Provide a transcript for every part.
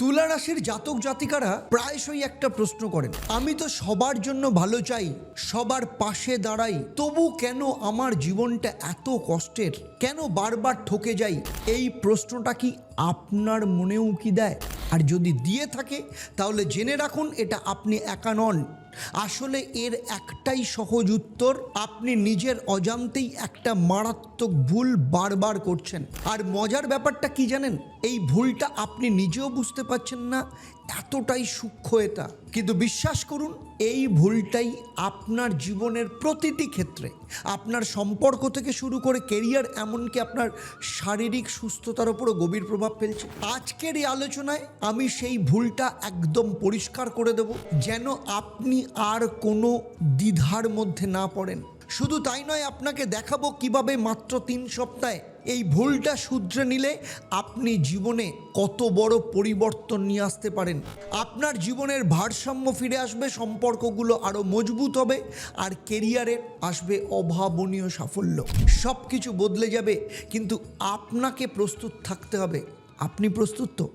তুলা রাশির জাতক জাতিকারা প্রায়শই একটা প্রশ্ন করেন, আমি তো সবার জন্য ভালো চাই, সবার পাশে দাঁড়াই, তবু কেন আমার জীবনটা এত কষ্টের? কেন বারবার ঠকে যাই? এই প্রশ্নটা কি আপনার মনেও কি দেয়? আর যদি দিয়ে থাকে, তাহলে জেনে রাখুন, এটা আপনি একা নন। আসলে এর একটাই সহজ উত্তর, আপনি নিজের অজান্তেই একটা মারাত্মক ভুল বারবার করছেন। আর মজার ব্যাপারটা কি জানেন? এই ভুলটা আপনি নিজেও বুঝতে পারছেন না এতটাই সূক্ষ্ম এটা। কিন্তু বিশ্বাস করুন, এই ভুলটাই আপনার জীবনের প্রতিটি ক্ষেত্রে। আপনার সম্পর্ক থেকে শুরু করে কেরিয়ার এমনকি আপনার শারীরিক সুস্থতার উপরও গভীর প্রভাব ফেলছে। আজকের এই আলোচনায় আমি সেই ভুলটা একদম পরিষ্কার করে দেব, যেন আপনি আর কোনো দ্বিধার মধ্যে না পড়েন। শুধু তাই নয়, আপনাকে দেখাবো কীভাবে মাত্র তিন সপ্তাহে এই ভুলটা শুধরে নিলে আপনি জীবনে কত বড় পরিবর্তন নিয়ে আসতে পারেন। আপনার জীবনের ভারসাম্য ফিরে আসবে, সম্পর্কগুলো আরও মজবুত হবে আর কেরিয়ারে আসবে অভাবনীয় সাফল্য। সব কিছু বদলে যাবে, কিন্তু আপনাকে প্রস্তুত থাকতে হবে। আপনি প্রস্তুত তো?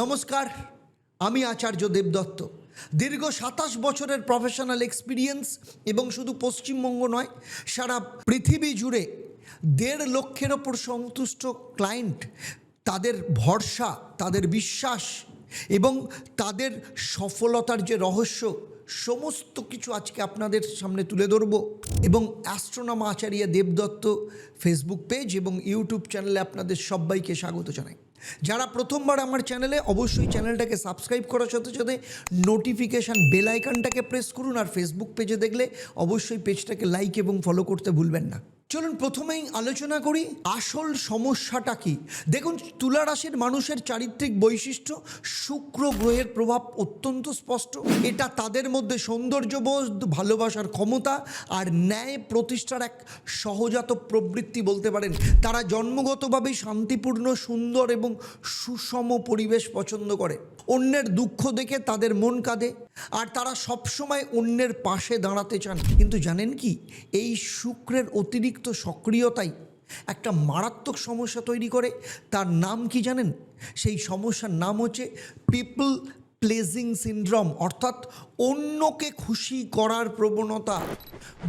নমস্কার, আমি আচার্য দেবদত্ত। দীর্ঘ সাতাশ বছরের প্রফেশনাল এক্সপিরিয়েন্স এবং শুধু পশ্চিমবঙ্গ নয়, সারা পৃথিবী জুড়ে দেড় লক্ষের ওপর সন্তুষ্ট ক্লায়েন্ট তাদের ভরসা, তাদের বিশ্বাস এবং তাদের সফলতার যে রহস্য, সমস্ত কিছু আজকে আপনাদের সামনে তুলে ধরবো এবং astronomer Acharya Debdutta Facebook page এবং ইউটিউব চ্যানেলে আপনাদের সবাইকে স্বাগত জানাই। যারা প্রথমবার আমার চ্যানেলে অবশ্যই চ্যানেলটাকে সাবস্ক্রাইব করার সাথে সাথে নোটিফিকেশান বেল আইকনটাকে প্রেস করুন আর ফেসবুক পেজে দেখলে অবশ্যই পেজটাকে লাইক এবং ফলো করতে ভুলবেন না। চলুন প্রথমেই আলোচনা করি, আসল সমস্যাটা কি? দেখুন তুলা রাশির মানুষের চারিত্রিক বৈশিষ্ট্য, শুক্র গ্রহের প্রভাব অত্যন্ত স্পষ্ট। এটা তাদের মধ্যে সৌন্দর্যবোধ, ভালোবাসার ক্ষমতা আর ন্যায় প্রতিষ্ঠার এক সহজাত প্রবৃত্তি বলতে পারেন। তারা জন্মগতভাবেই শান্তিপূর্ণ, সুন্দর এবং সুষম পরিবেশ পছন্দ করে। অন্যের দুঃখ দেখে তাদের মন কাঁদে, আর তারা সবসময় অন্যের পাশে দাঁড়াতে চান। কিন্তু জানেন কি? এই শুক্রের অতিরিক্ত সক্রিয়তাই একটা মারাত্মক সমস্যা তৈরি করে। তার নাম কি জানেন? সেই সমস্যার নাম হচ্ছে পিপল প্লেজিং সিনড্রোম, অর্থাৎ অন্যকে খুশি করার প্রবণতা।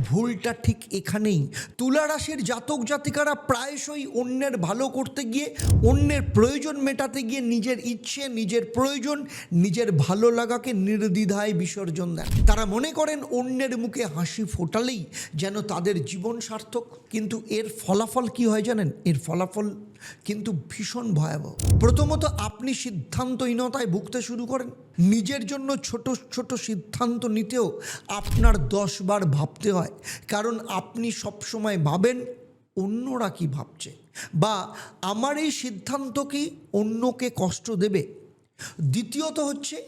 ভুলটা ঠিক এখানেই। তুলা রাশির জাতক জাতিকারা প্রায়শই অন্যের ভালো করতে গিয়ে, অন্যের প্রয়োজন মেটাতে গিয়ে নিজের ইচ্ছে, নিজের প্রয়োজন, নিজের ভালো লাগাকে নির্দ্বিধায় বিসর্জন দেন। তারা মনে করেন অন্যের মুখে হাসি ফোটালেই যেন তাদের জীবন সার্থক। কিন্তু এর ফলাফল কি হয় জানেন? এর ফলাফল কিন্তু ভীষণ ভয়াবহ। প্রথমত আপনি সিদ্ধান্তহীনতায় ভুগতে শুরু করেন। নিজের জন্য ছোট ছোট সিদ্ধান্ত নিতেও আপনার দশবার ভাবতে হয়। কারণ আপনি সবসময় ভাবেন, অন্যরা কি ভাবছে? বা আমার এই সিদ্ধান্ত কি অন্যকে কষ্ট দেবে? দ্বিতীয়ত হচ্ছে,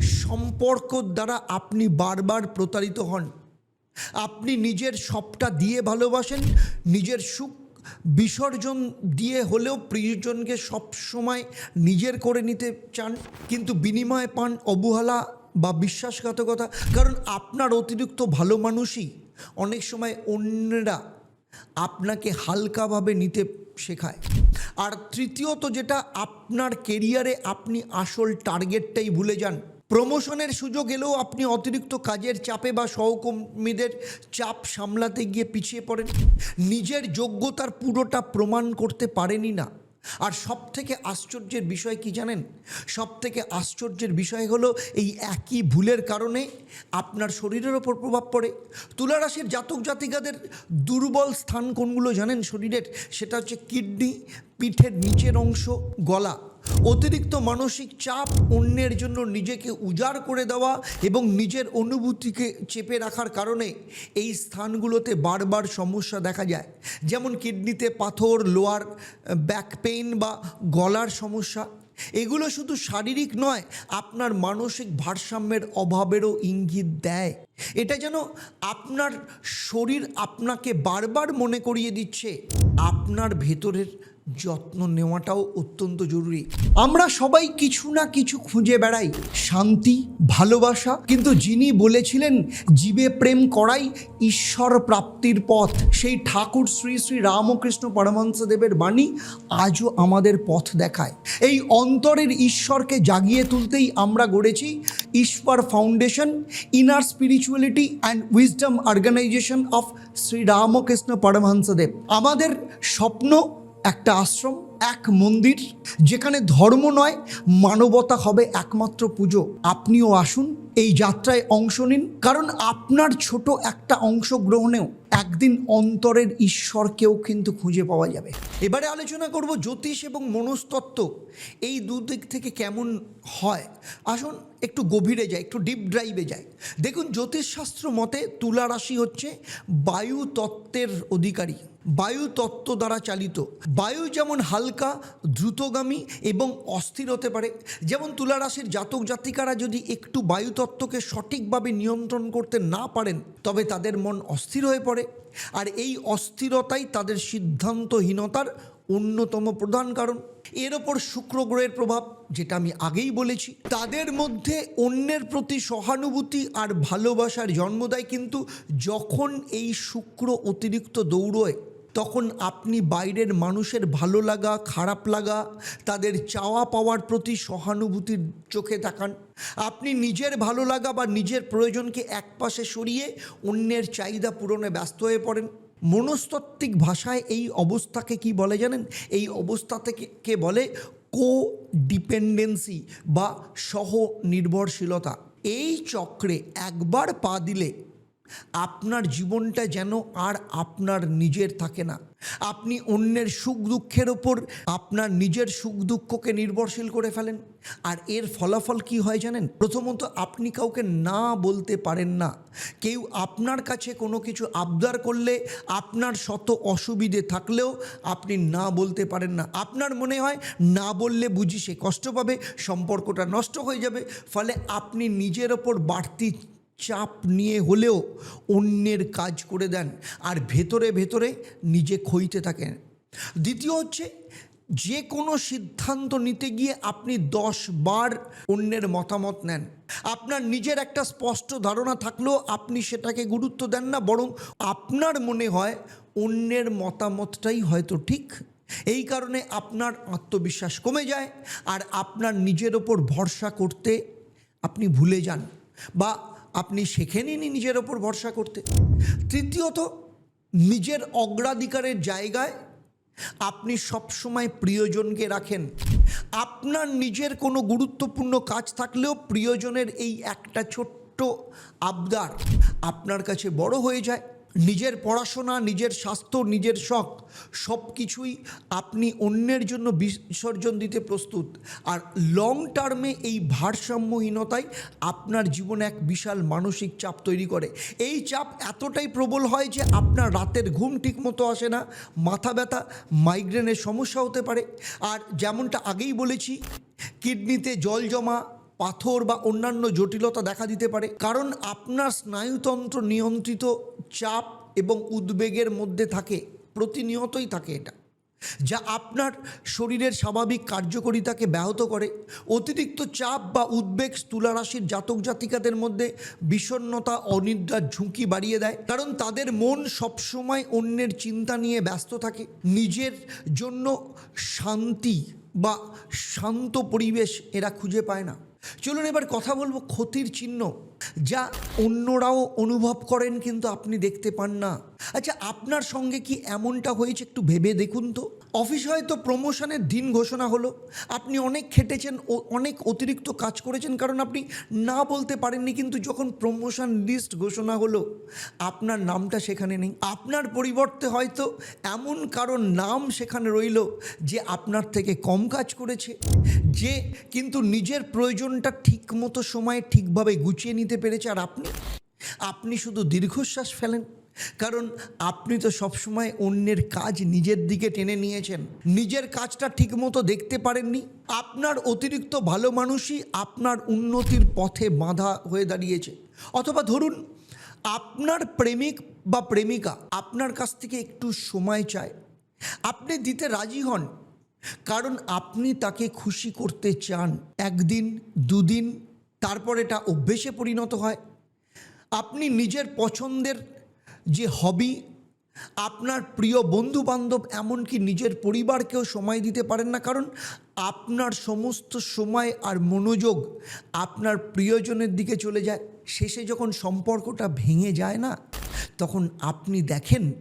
সম্পর্ক দ্বারা আপনি বারবার প্রতারিত হন। আপনি নিজের সবটা দিয়ে ভালোবাসেন, নিজের সুখ বিসর্জন দিয়ে হলেও প্রিয়জনকে সবসময় নিজের করে নিতে চান, কিন্তু বিনিময়ে পান অবহেলা বা বিশ্বাসঘাতকতা। কারণ আপনার অতিরিক্ত ভালো মানুষই অনেক সময় অন্যরা আপনাকে হালকাভাবে নিতে শেখায়। আর তৃতীয়ত যেটা, আপনার কেরিয়ারে আপনি আসল টার্গেটটাই ভুলে যান। প্রমোশনের সুযোগ এলেও আপনি অতিরিক্ত কাজের চাপে বা সহকর্মীদের চাপ সামলাতে গিয়ে পিছিয়ে পড়েন। নিজের যোগ্যতার পুরোটা প্রমাণ করতে পারেনি না। আর সব থেকে আশ্চর্যের বিষয় কি জানেন? সব থেকে আশ্চর্যের বিষয় হলো এই একই ভুলের কারণে আপনার শরীরের ওপর প্রভাব পড়ে। তুলা রাশির জাতক জাতিকাদের দুর্বল স্থান কোনগুলো জানেন শরীরের? সেটা হচ্ছে কিডনি, পিঠের নিচের অংশ, গলা। অতিরিক্ত মানসিক চাপ অন্যের জন্য নিজেকে উজাড় করে দেওয়া এবং নিজের অনুভূতিকে চেপে রাখার কারণে এই স্থানগুলোতে বারবার সমস্যা দেখা যায়। যেমন কিডনিতে পাথর, লোয়ার ব্যাক পেইন বা গলার সমস্যা। এগুলো শুধু শারীরিক নয়, আপনার মানসিক ভারসাম্যের অভাবেরও ইঙ্গিত দেয়। এটা যেন আপনার শরীর আপনাকে বারবার মনে করিয়ে দিচ্ছে, আপনার ভেতরের যত্ন নেওয়াটাও অত্যন্ত জরুরি। আমরা সবাই কিছু না কিছু খুঁজে বেড়াই। শান্তি, ভালোবাসা, কিন্তু যিনি বলেছিলেন, জীবে প্রেম করাই ঈশ্বর প্রাপ্তির পথ। সেই ঠাকুর শ্রী শ্রী রামকৃষ্ণ পরমহংসদেবের বাণী আজও আমাদের পথ দেখায়। এই অন্তরের ঈশ্বরকে জাগিয়ে তুলতেই আমরা গড়েছি Ishwar foundation, inner spirituality and wisdom organization of Shri Ramakrishna Paramahansadev. আমাদের স্বপ্ন একটা আশ্রম এক মন্দির যেখানে ধর্ম নয়, মানবতা হবে একমাত্র পুজো। আপনিও আসুন, এই যাত্রায় অংশ নিন। কারণ আপনার ছোট একটা অংশগ্রহণেও একদিন অন্তরের ঈশ্বরকেও কিন্তু খুঁজে পাওয়া যাবে। এবারে আলোচনা করব জ্যোতিষ এবং মনস্তত্ত্ব। এই দুদিক থেকে কেমন হয়? আসুন, একটু গভীরে যায় একটু ডিপ ড্রাইভে যায় দেখুন, জ্যোতিষশাস্ত্র মতে তুলা রাশি হচ্ছে বায়ু তত্ত্বের অধিকারী। বায়ু তত্ত্ব দ্বারা চালিত। বায়ু যেমন হালকা, দ্রুতগামী এবং অস্থির হতে পারে। যেমন তুলা রাশির জাতক জাতিকারা যদি একটু বায়ুতত্ত্বকে সঠিকভাবে নিয়ন্ত্রণ করতে না পারেন, তবে তাদের মন অস্থির হয়ে পড়ে। আর এই অস্থিরতাই তাদের সিদ্ধান্তহীনতার অন্যতম প্রধান কারণ। এর ওপর শুক্র গ্রহের প্রভাব, যেটা আমি আগেই বলেছি, তাদের মধ্যে অন্যের প্রতি সহানুভূতি আর ভালোবাসার জন্ম দেয়। কিন্তু যখন এই শুক্র অতিরিক্ত দৌড়য় তখন আপনি বাইরের মানুষের ভালো লাগা, খারাপ লাগা, তাদের চাওয়া পাওয়ার প্রতি সহানুভূতির চোখে তাকান। আপনি নিজের ভালো লাগা বা নিজের প্রয়োজনকে একপাশে সরিয়ে অন্যের চাহিদা পূরণে ব্যস্ত হয়ে পড়েন। মনস্তাত্ত্বিক ভাষায় এই অবস্থাকে কি বলে জানেন? এই অবস্থা থেকে কে বলে? কো ডিপেন্ডেন্সি বা সহ নির্ভরশীলতা এই চক্রে একবার পা দিলে আপনার জীবনটা যেন আর আপনার নিজের থাকে না। আপনি অন্যের সুখ দুঃখের ওপর আপনার নিজের সুখ দুঃখকে নির্ভরশীল করে ফেলেন। আর এর ফলাফল কি হয় জানেন? প্রথমত আপনি কাউকে না বলতে পারেন না। কেউ আপনার কাছে কোনো কিছু আবদার করলে আপনার শত অসুবিধে থাকলেও আপনি না বলতে পারেন না। আপনার মনে হয় না বললে বুঝি সে কষ্ট পাবে, সম্পর্কটা নষ্ট হয়ে যাবে। ফলে আপনি নিজের ওপর বাড়তি চাপ নিয়ে হলেও অন্যের কাজ করে দেন আর ভেতরে ভেতরে নিজে খইতে থাকেন। দ্বিতীয় হচ্ছে যে কোনো সিদ্ধান্ত নিতে গিয়ে আপনি দশ বার অন্যের মতামত নেন। আপনার নিজের একটা স্পষ্ট ধারণা থাকলেও আপনি সেটাকে গুরুত্ব দেন না, বরং আপনার মনে হয় অন্যের মতামতটাই হয়তো ঠিক। এই কারণে আপনার আত্মবিশ্বাস কমে যায় আর আপনার নিজের ওপর ভরসা করতে আপনি ভুলে যান বা আপনি শেখেননি নিজের ওপর ভরসা করতে। তৃতীয়ত, নিজের অগ্রাধিকারের জায়গায় আপনি সবসময় প্রিয়জনকে রাখেন। আপনার নিজের কোনো গুরুত্বপূর্ণ কাজ থাকলেও প্রিয়জনের এই একটা ছোট্ট আবদার আপনার কাছে বড় হয়ে যায়। নিজের পড়াশোনা, নিজের স্বাস্থ্য, নিজের শখ সব কিছুই আপনি অন্যের জন্য বিসর্জন দিতে প্রস্তুত। আর লং টার্মে এই ভারসাম্যহীনতাই আপনার জীবনে এক বিশাল মানসিক চাপ তৈরি করে। এই চাপ এতটাই প্রবল হয় যে আপনার রাতের ঘুম ঠিকমতো আসে না, মাথা ব্যথা মাইগ্রেনের সমস্যা হতে পারে। আর যেমনটা আগেই বলেছি, কিডনিতে জল জমা পাথর বা অন্যান্য জটিলতা দেখা দিতে পারে। কারণ আপনার স্নায়ুতন্ত্র নিয়ন্ত্রিত চাপ এবং উদ্বেগের মধ্যে থাকে, প্রতিনিয়তই থাকে এটা, যা আপনার শরীরের স্বাভাবিক কার্যকরিতাকে ব্যাহত করে। অতিরিক্ত চাপ বা উদ্বেগ তুলারাশির জাতক জাতিকাদের মধ্যে বিষণ্ণতা অনিদ্রার ঝুঁকি বাড়িয়ে দেয়। কারণ তাদের মন সবসময় অন্যের চিন্তা নিয়ে ব্যস্ত থাকে। নিজের জন্য শান্তি বা শান্ত পরিবেশ এরা খুঁজে পায় না। চলুন এবার কথা বলব ক্ষতির চিহ্ন, যা অন্যরাও অনুভব করেন কিন্তু আপনি দেখতে পান না। আচ্ছা আপনার সঙ্গে কি এমনটা হয়েছে একটু ভেবে দেখুন তো। অফিস হয়তো প্রমোশনের দিন ঘোষণা হলো। আপনি অনেক খেটেছেন, ও অনেক অতিরিক্ত কাজ করেছেন, কারণ আপনি না বলতে পারেননি কিন্তু যখন প্রমোশন লিস্ট ঘোষণা হলো, আপনার নামটা সেখানে নেই। আপনার পরিবর্তে হয়তো এমন কারও নাম সেখানে রইল যে আপনার থেকে কম কাজ করেছে, যে কিন্তু নিজের প্রয়োজনটা ঠিকমতো সময়ে ঠিকভাবে গুছিয়ে নিতে পেরেছে। আর আপনি আপনি শুধু দীর্ঘশ্বাস ফেলেন। কারণ আপনি তো সবসময় অন্যের কাজ নিজের দিকে টেনে নিয়েছেন। নিজের কাজটা ঠিকমতো দেখতে পারেননি। আপনার অতিরিক্ত ভালো মানুষই আপনার উন্নতির পথে বাধা হয়ে দাঁড়িয়েছে। অথবা ধরুন, আপনার প্রেমিক বা প্রেমিকা আপনার কাছ থেকে একটু সময় চায়। আপনি দিতে রাজি হন, কারণ আপনি তাকে খুশি করতে চান। একদিন, দুদিন, তারপর এটা অভ্যেসে পরিণত হয়। আপনি নিজের পছন্দের যে হবি, আপনার প্রিয় বন্ধু বান্ধব এমনকি নিজের পরিবারকেও সময় দিতে পারেন না। কারণ আপনার সমস্ত সময় আর মনোযোগ আপনার প্রিয়জনের দিকে চলে যায়। শেষে যখন সম্পর্কটা ভেঙে যায় না, তখন আপনি দেখেন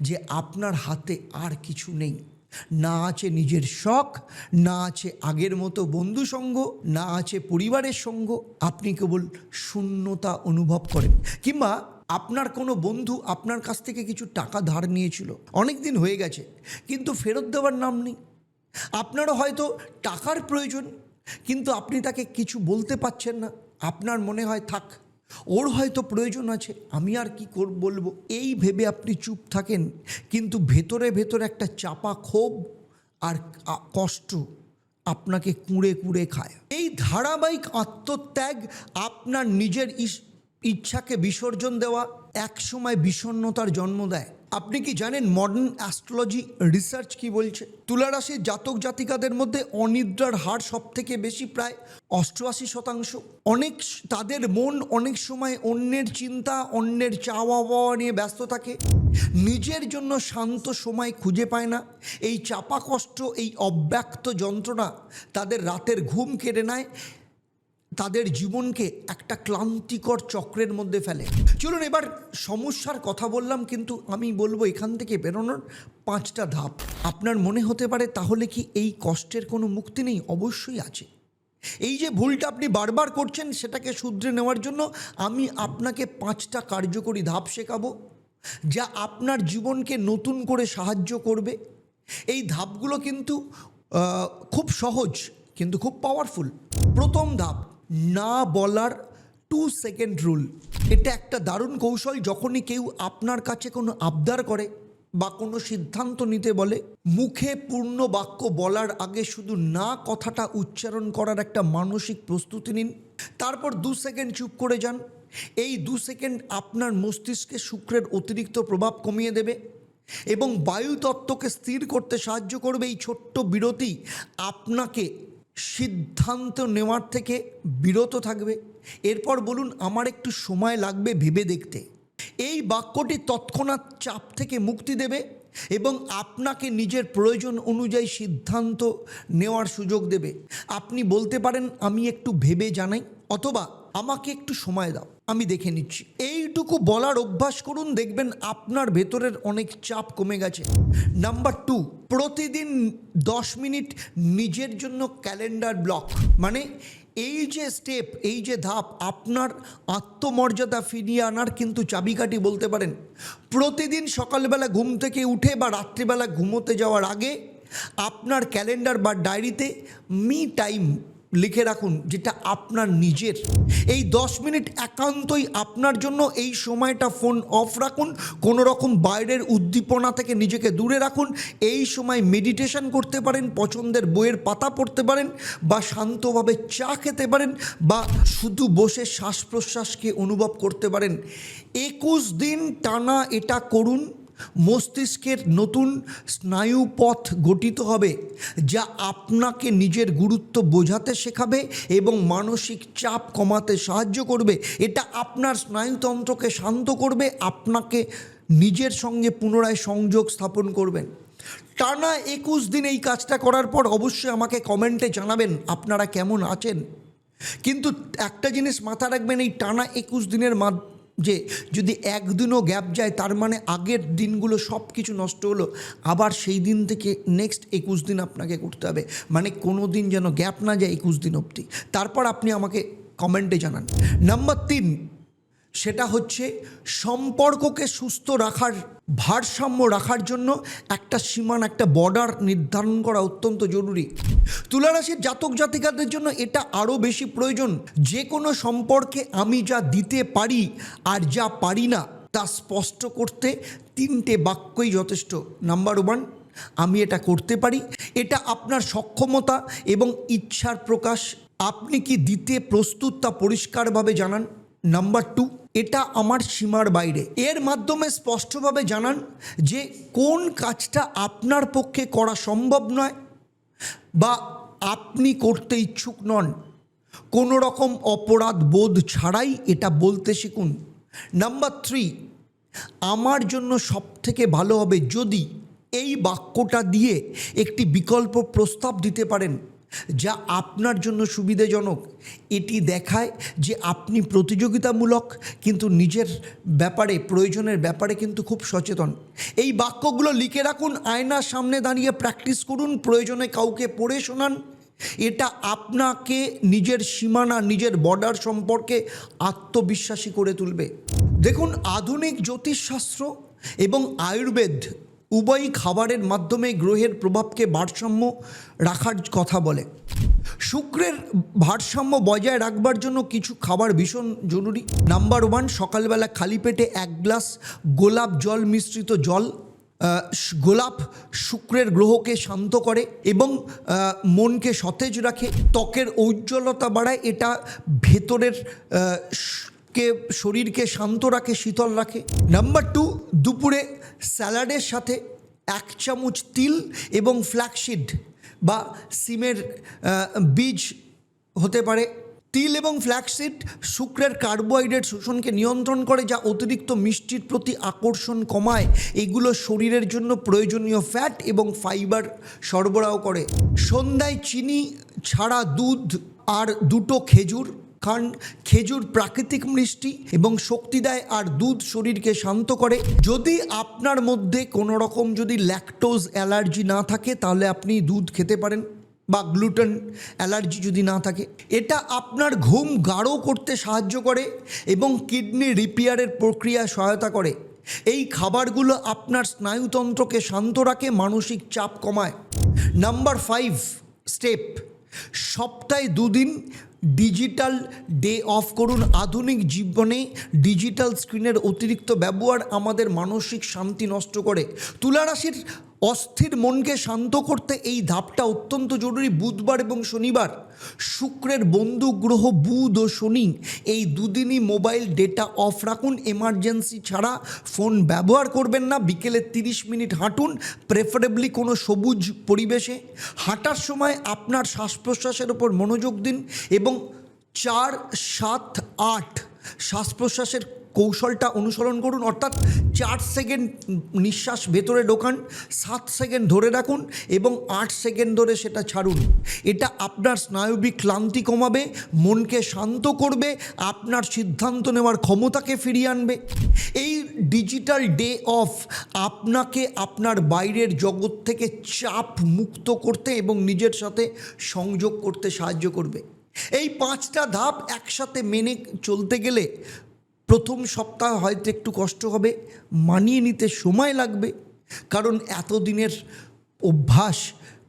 যে আপনার হাতে আর কিছু নেই। না আছে নিজের শখ, না আছে আগের মতো বন্ধু সঙ্গ, না আছে পরিবারের সঙ্গ। আপনি কেবল শূন্যতা অনুভব করেন। কিংবা আপনার কোনো বন্ধু আপনার কাছ থেকে কিছু টাকা ধার নিয়েছিল। অনেক দিন হয়ে গেছে, কিন্তু ফেরত দেওয়ার নাম নেই। আপনারও হয়তো টাকার প্রয়োজন, কিন্তু আপনি তাকে কিছু বলতে পারছেন না। আপনার মনে হয়, থাক, ওর হয়তো প্রয়োজন আছে, আমি আর কি কর বলব। এই ভেবে আপনি চুপ থাকেন, কিন্তু ভেতরে ভেতরে একটা চাপা ক্ষোভ আর কষ্ট আপনাকে কুঁড়ে কুঁড়ে খায়। এই ধারাবাহিক আত্মত্যাগ আপনার নিজের ইস- ইচ্ছাকে বিসর্জন দেওয়া একসময় বিষণ্ণতার জন্ম দেয়। আপনি কি জানেন মডার্ন অ্যাস্ট্রোলজি রিসার্চ কি বলছে? তুলারাশির জাতক জাতিকাদের মধ্যে অনিদ্রার হার সব থেকে বেশি প্রায় অষ্টআশি শতাংশ। অনেক তাদের মন অনেক সময় অন্যের চিন্তা, অন্যের চাওয়া পাওয়া নিয়ে ব্যস্ত থাকে। নিজের জন্য শান্ত সময় খুঁজে পায় না। এই চাপা কষ্ট এই অব্যক্ত যন্ত্রণা তাদের রাতের ঘুম কেড়ে নেয়। তাদের জীবনকে একটা ক্লান্তিকর চক্রের মধ্যে ফেলে। চলুন এবার সমস্যার কথা বললাম, কিন্তু আমি বলব এখান থেকে বেরোনোর পাঁচটা ধাপ। আপনার মনে হতে পারে, তাহলে কি এই কষ্টের কোনো মুক্তি নেই? অবশ্যই আছে। এই যে ভুলটা আপনি বারবার করছেন, সেটাকে শুধরে নেওয়ার জন্য আমি আপনাকে পাঁচটা কার্যকরী ধাপ শেখাবো, যা আপনার জীবনকে নতুন করে সাহায্য করবে। এই ধাপগুলো কিন্তু খুব সহজ, কিন্তু খুব পাওয়ারফুল প্রথম ধাপ না বলার টু সেকেন্ড রুল এটা একটা দারুণ কৌশল যখনই কেউ আপনার কাছে কোনো আবদার করে বা কোনো সিদ্ধান্ত নিতে বলে, মুখে পূর্ণ বাক্য বলার আগে শুধু না কথাটা উচ্চারণ করার একটা মানসিক প্রস্তুতি নিন। তারপর দু সেকেন্ড চুপ করে যান। এই দু সেকেন্ড আপনার মস্তিষ্কে শুক্রের অতিরিক্ত প্রভাব কমিয়ে দেবে এবং বায়ু তত্ত্বকে স্থির করতে সাহায্য করবে এই ছোট্ট বিরতি আপনাকে সিদ্ধান্ত নেওয়ার থেকে বিরত থাকবে। এরপর বলুন, আমার একটু সময় লাগবে ভেবে দেখতে। এই বাক্যটি তৎক্ষণাৎ চাপ থেকে মুক্তি দেবে এবং আপনাকে নিজের প্রয়োজন অনুযায়ী সিদ্ধান্ত নেওয়ার সুযোগ দেবে। আপনি বলতে পারেন, আমি একটু ভেবে জানাই, অথবা আমাকে একটু সময় দাও, আমি দেখে নিচ্ছি। এইটুকু বলার অভ্যাস করুন, দেখবেন আপনার ভেতরের অনেক চাপ কমে গেছে। নাম্বার টু, প্রতিদিন দশ মিনিট নিজের জন্য ক্যালেন্ডার ব্লক। মানে এই যে স্টেপ, এই যে ধাপ, আপনার আত্মমর্যাদা ফিরিয়ে আনার কিন্তু চাবিকাঠি বলতে পারেন। প্রতিদিন সকালবেলা ঘুম থেকে উঠে বা রাত্রিবেলা ঘুমোতে যাওয়ার আগে আপনার ক্যালেন্ডার বা ডায়েরিতে মি টাইম লিখে রাখুন যেটা আপনার নিজের। এই দশ মিনিট একান্তই আপনার জন্য এই সময়টা ফোন অফ রাখুন, কোনো রকম বাইরের উদ্দীপনা থেকে নিজেকে দূরে রাখুন, এই সময় মেডিটেশন করতে পারেন, পছন্দের বইয়ের পাতা পড়তে পারেন, বা শান্তভাবে চা খেতে পারেন, বা শুধু বসে শ্বাস প্রশ্বাসকে অনুভব করতে পারেন। একুশ দিন টানা এটা করুন মস্তিষ্কের নতুন স্নায়ুপথ গঠিত হবে, যা আপনাকে নিজের গুরুত্ব বোঝাতে শেখাবে এবং মানসিক চাপ কমাতে সাহায্য করবে। এটা আপনার স্নায়ুতন্ত্রকে শান্ত করবে, আপনাকে নিজের সঙ্গে পুনরায় সংযোগ স্থাপন করবেন টানা একুশ দিন এই কাজটা করার পর অবশ্যই আমাকে কমেন্টে জানাবেন, আপনারা কেমন আছেন? কিন্তু একটা জিনিস মাথা রাখবেন, এই টানা একুশ দিনের যে যদি একদিনও গ্যাপ যায়, তার মানে আগের দিনগুলো সব কিছু নষ্ট হলো। আবার সেই দিন থেকে নেক্সট একুশ দিন আপনাকে করতে হবে। মানে কোনো দিন যেন গ্যাপ না যায় একুশ দিন অবধি। তারপর আপনি আমাকে কমেন্টে জানান। নাম্বার তিন, সেটা হচ্ছে সম্পর্ককে সুস্থ রাখার ভারসাম্য রাখার জন্য একটা সীমান, একটা বর্ডার নির্ধারণ করা অত্যন্ত জরুরি। তুলারাশির জাতক জাতিকাদের জন্য এটা আরও বেশি প্রয়োজন। যে কোনো সম্পর্কে আমি যা দিতে পারি আর যা পারি না, তা স্পষ্ট করতে তিনটে বাক্যই যথেষ্ট। নাম্বার ওয়ান আমি এটা করতে পারি, এটা আপনার সক্ষমতা এবং ইচ্ছার প্রকাশ। আপনি কি দিতে প্রস্তুত তা পরিষ্কারভাবে জানান। নাম্বার টু এটা আমার সীমার বাইরে। এর মাধ্যমে স্পষ্টভাবে জানান যে কোন কাজটা আপনার পক্ষে করা সম্ভব নয় বা আপনি করতে ইচ্ছুক নন। কোনো রকম অপরাধ বোধ ছাড়াই এটা বলতে শিখুন। নাম্বার থ্রি, আমার জন্য সব থেকে ভালো হবে যদি এই বাক্যটা দিয়ে একটি বিকল্প প্রস্তাব দিতে পারেন। যা আপনার জন্য সুবিধাজনক। এটি দেখায় যে আপনি প্রতিযোগিতামূলক, কিন্তু নিজের ব্যাপারে, প্রয়োজনের ব্যাপারে কিন্তু খুব সচেতন। এই বাক্যগুলো লিখে রাখুন, আয়নার সামনে দাঁড়িয়ে প্র্যাকটিস করুন, প্রয়োজনে কাউকে পড়ে শোনান। এটা আপনাকে নিজের সীমানা, নিজের বর্ডার সম্পর্কে আত্মবিশ্বাসী করে তুলবে। দেখুন, আধুনিক জ্যোতিষশাস্ত্র এবং আয়ুর্বেদ উভয়ই খাবারের মাধ্যমে গ্রহের প্রভাবকে ভারসাম্য রাখার কথা বলে। শুক্রের ভারসাম্য বজায় রাখবার জন্য কিছু খাবার ভীষণ জরুরি। নাম্বার ওয়ান সকালবেলা খালি পেটে এক গ্লাস গোলাপ জল, মিশ্রিত জল গোলাপ শুক্রের গ্রহকে শান্ত করে এবং মনকে সতেজ রাখে। ত্বকের ঔজ্জ্বলতা বাড়ায়। এটা ভেতরের কে শরীরকে শান্ত রাখে, শীতল রাখে? নাম্বার টু দুপুরে স্যালাডের সাথে এক চামচ তিল এবং ফ্ল্যাক্সিড বা সিমের বীজ হতে পারে। তিল এবং ফ্ল্যাক্সিড শুক্রের কার্বোহাইড্রেট শোষণকে নিয়ন্ত্রণ করে, যা অতিরিক্ত মিষ্টির প্রতি আকর্ষণ কমায়। এগুলো শরীরের জন্য প্রয়োজনীয় ফ্যাট এবং ফাইবার সরবরাহ করে। সন্ধ্যায় চিনি ছাড়া দুধ আর দুটো খেজুর কারণ খেজুর প্রাকৃতিক মিষ্টি এবং শক্তি দেয় আর দুধ শরীরকে শান্ত করে। যদি আপনার মধ্যে কোনো রকম যদি ল্যাকটোজ অ্যালার্জি না থাকে, তাহলে আপনি দুধ খেতে পারেন বা গ্লুটেন অ্যালার্জি যদি না থাকে। এটা আপনার ঘুম গাঢ় করতে সাহায্য করে এবং কিডনি রিপেয়ারের প্রক্রিয়া সহায়তা করে। এই খাবারগুলো আপনার স্নায়ুতন্ত্রকে শান্ত রাখে, মানসিক চাপ কমায়। নাম্বার ফাইভ স্টেপ সপ্তাহে দুদিন ডিজিটাল ডে অফ করুন। আধুনিক জীবনে ডিজিটাল স্ক্রিনের অতিরিক্ত ব্যবহার আমাদের মানসিক শান্তি নষ্ট করে। তুলারাশির অস্থির মনকে শান্ত করতে এই ধাপটা অত্যন্ত জরুরি বুধবার এবং শনিবার। শুক্রের বন্ধু, গ্রহ, বুধ ও শনি এই দুদিনই মোবাইল ডেটা অফ রাখুন, এমার্জেন্সি ছাড়া ফোন ব্যবহার করবেন না, বিকেলে তিরিশ মিনিট হাঁটুন, প্রেফারেবলি কোনো সবুজ পরিবেশে। হাঁটার সময় আপনার শ্বাস প্রশ্বাসের ওপর মনোযোগ দিন এবং চার সাত আট শ্বাস প্রশ্বাসের কৌশলটা অনুসরণ করুন, অর্থাৎ চার সেকেন্ড নিঃশ্বাস ভেতরে ঢোকান, সাত সেকেন্ড ধরে রাখুন এবং আট সেকেন্ড ধরে সেটা ছাড়ুন। এটা আপনার স্নায়বিক ক্লান্তি কমাবে, মনকে শান্ত করবে, আপনার সিদ্ধান্ত নেওয়ার ক্ষমতাকে ফিরিয়ে আনবে। এই ডিজিটাল ডে অফ আপনাকে আপনার বাইরের জগৎ থেকে চাপ মুক্ত করতে এবং নিজের সাথে সংযোগ করতে সাহায্য করবে। এই পাঁচটা ধাপ একসাথে মেনে চলতে গেলে প্রথম সপ্তাহ হয়তো একটু কষ্ট হবে, মানিয়ে নিতে সময় লাগবে। কারণ এতদিনের অভ্যাস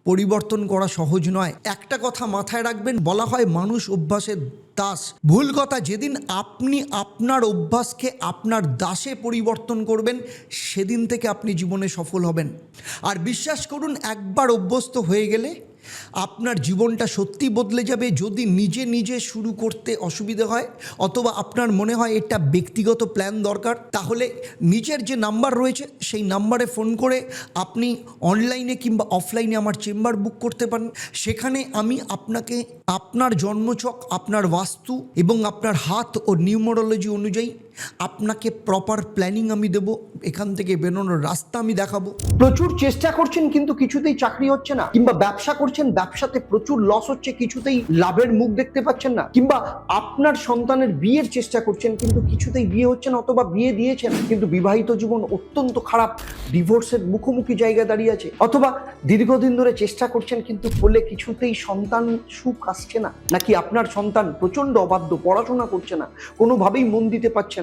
পরিবর্তন করা সহজ নয়। একটা কথা মাথায় রাখবেন, বলা হয় মানুষ অভ্যাসের দাস। ভুল কথা, যেদিন আপনি আপনার অভ্যাসকে আপনার দাসে পরিবর্তন করবেন, সেদিন থেকে আপনি জীবনে সফল হবেন। আর বিশ্বাস করুন, একবার অভ্যস্ত হয়ে গেলে আপনার জীবনটা সত্যি বদলে যাবে যদি নিজে নিজে শুরু করতে অসুবিধে হয়, অথবা আপনার মনে হয় এটা ব্যক্তিগত প্ল্যান দরকার, তাহলে নিজের যে নাম্বার রয়েছে, সেই নাম্বারে ফোন করে আপনি অনলাইনে কিংবা অফলাইনে আমার চেম্বার বুক করতে পারেন। সেখানে আমি আপনাকে আপনার জন্মছক আপনার বাস্তু এবং আপনার হাত ও নিউমোরোলজি অনুযায়ী আপনাকে প্রপার প্ল্যানিং আমি দেবো, এখান থেকে বেরোনোর রাস্তা আমি দেখাবো। প্রচুর চেষ্টা করছেন কিন্তু কিছুতেই চাকরি হচ্ছে না। কিংবা ব্যবসা করছেন, ব্যবসাতে প্রচুর লস হচ্ছে, কিছুতেই লাভের মুখ দেখতে পাচ্ছেন না। কিংবা আপনার সন্তানের বিয়ের চেষ্টা করছেন, কিন্তু কিছুতেই বিয়ে হচ্ছে না অথবা বিয়ে দিয়েছেন, কিন্তু বিবাহিত জীবন অত্যন্ত খারাপ ডিভোর্সের মুখোমুখি জায়গায় দাঁড়িয়ে আছে। অথবা দীর্ঘদিন ধরে চেষ্টা করছেন, কিন্তু ফলে কিছুতেই সন্তান সুখ আসছে না। নাকি আপনার সন্তান প্রচণ্ড অবাধ্য, পড়াশোনা করছে না, কোনোভাবেই মন দিতে পারছে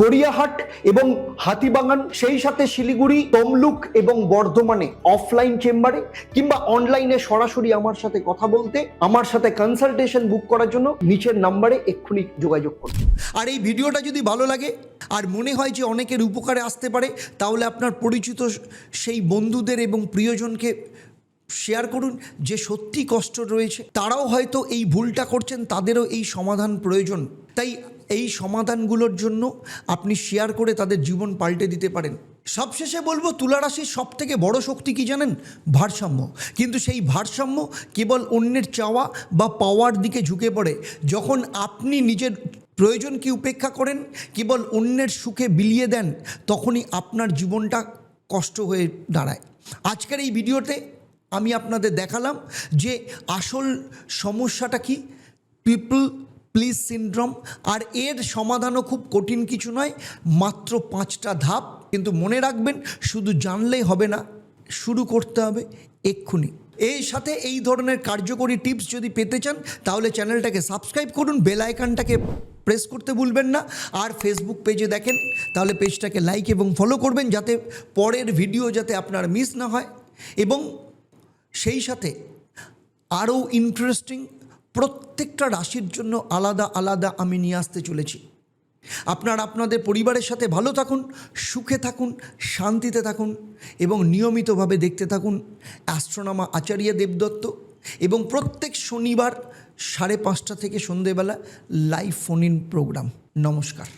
গড়িয়াহাট এবং হাতিবাগান, সেই সাথে শিলিগুড়ি, তমলুক এবং বর্ধমানে অফলাইন চেম্বারে কিংবা অনলাইনে সরাসরি আমার সাথে কথা বলতে, আমার সাথে কনসালটেশন বুক করার জন্য নিচের নাম্বারে এক্ষুনি যোগাযোগ করুন। আর এই ভিডিওটা যদি ভালো লাগে, আর মনে হয় যে অনেকের উপকারে আসতে পারে, তাহলে আপনার পরিচিত সেই বন্ধুদের এবং প্রিয়জনকে শেয়ার করুন, যে সত্যি কষ্ট রয়েছে। তারাও হয়তো এই ভুলটা করছেন, তাদেরও এই সমাধান প্রয়োজন। তাই এই সমাধানগুলোর জন্য আপনি শেয়ার করে তাদের জীবন পাল্টে দিতে পারেন। সবশেষে বলব, তুলারাশির সব থেকে বড় শক্তি কি জানেন? ভারসাম্য। কিন্তু সেই ভারসাম্য কেবল অন্যের চাওয়া বা পাওয়ার দিকে ঝুঁকে পড়ে। যখন আপনি নিজের প্রয়োজনকে উপেক্ষা করেন, কেবল অন্যের সুখে বিলিয়ে দেন, তখনই আপনার জীবনটা কষ্ট হয়ে দাঁড়ায়। আজকের এই ভিডিওতে আমি আপনাদের দেখালাম যে আসল সমস্যাটা কি? পিপল প্লিজ সিনড্রোম আর এর সমাধানও খুব কঠিন কিছু নয়, মাত্র পাঁচটা ধাপ। কিন্তু মনে রাখবেন, শুধু জানলেই হবে না, শুরু করতে হবে এক্ষুনি। এই সাথে এই ধরনের কার্যকরী টিপস যদি পেতে চান, তাহলে চ্যানেলটাকে সাবস্ক্রাইব করুন, বেল আইকনটাকে প্রেস করতে ভুলবেন না। আর ফেসবুক পেজে দেখেন, তাহলে পেজটাকে লাইক এবং ফলো করবেন, যাতে পরের ভিডিও যাতে আপনার মিস না হয়। এবং সেই সাথে আরও ইন্টারেস্টিং প্রত্যেকটা রাশির জন্য আলাদা আলাদা আমি নিয়ে আসতে চলেছি। আপনার আপনাদের পরিবারের সাথে ভালো থাকুন, সুখে থাকুন, শান্তিতে থাকুন এবং নিয়মিতভাবে দেখতে থাকুন অ্যাস্ট্রোনামা আচার্য দেবদত্ত এবং প্রত্যেক শনিবার সাড়ে পাঁচটা থেকে সন্ধেবেলা লাইভ ফোন ইন প্রোগ্রাম। নমস্কার।